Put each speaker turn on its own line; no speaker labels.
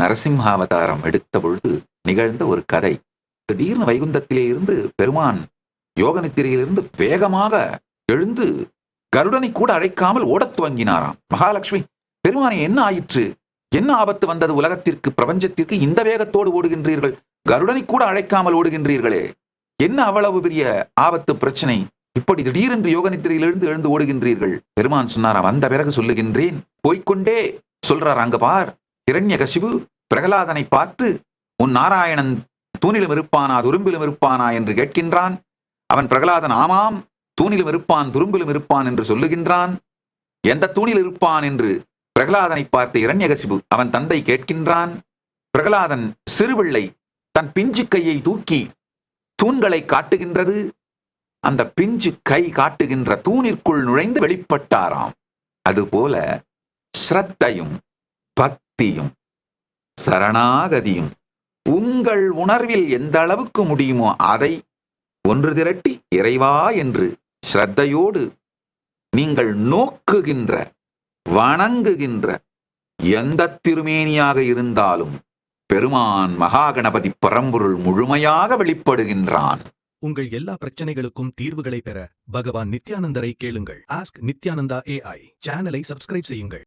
நரசிம்ஹாவதாரம் எடுத்த பொழுது நிகழ்ந்த ஒரு கதை. திடீர்னு வைகுந்தத்திலே இருந்து பெருமான் யோக நித்திரையிலிருந்து வேகமாக எழுந்து கருடனை கூட அழைக்காமல் ஓடத் துவங்கினாராம். மகாலட்சுமி பெருமானே என்ன ஆயிற்று? என்ன ஆபத்து வந்தது உலகத்திற்கு பிரபஞ்சத்திற்கு? இந்த வேகத்தோடு ஓடுகின்றீர்கள். கருடனை கூட அழைக்காமல் ஓடுகின்றீர்களே. என்ன அவ்வளவு பெரிய ஆபத்து பிரச்சனை? இப்படி திடீரென்று யோக நித்திரையிலிருந்து எழுந்து ஓடுகின்றீர்கள். பெருமான் சொன்னாராம் வந்த பிறகு சொல்லுகின்றேன். போய்க்கொண்டே சொல்றார் அங்க பார். இரண்யகசிபு பிரகலாதனை பார்த்து உன் நாராயணன் தூணிலும் இருப்பானா துரும்பிலும் இருப்பானா? என்று கேட்கின்றான். அவன் பிரகலாதன் ஆமாம் தூணிலும் இருப்பான் துரும்பிலும் இருப்பான் என்று சொல்லுகின்றான். எந்த தூணில் இருப்பான்? என்று பிரகலாதனை பார்த்த இரண்யகசிபு அவன் தந்தை கேட்கின்றான். பிரகலாதன் சிறுபிள்ளை தன் பிஞ்சு கையை தூக்கி தூண்களை காட்டுகின்றது. அந்த பிஞ்சு கை காட்டுகின்ற தூணிற்குள் நுழைந்து வெளிப்பட்டாராம். அதுபோல ஸ்ரத்தையும் பக்தியும் சரணாகதியும் உங்கள் உணர்வில் எந்த அளவுக்கு முடியுமோ அதை ஒன்று திரட்டி இறைவா என்று ஸ்ரத்தையோடு நீங்கள் நோக்குகின்ற வணங்குகின்ற எந்த திருமேனியாக இருந்தாலும் பெருமான் மகாகணபதி பரம்பொருள் முழுமையாக வெளிப்படுகின்றான்.
உங்கள் எல்லா பிரச்சனைகளுக்கும் தீர்வுகளை பெற பகவான் நித்யானந்தரை கேளுங்கள். ஆஸ்க் நித்யானந்தா ஏஐ சேனலை சப்ஸ்கிரைப் செய்யுங்கள்.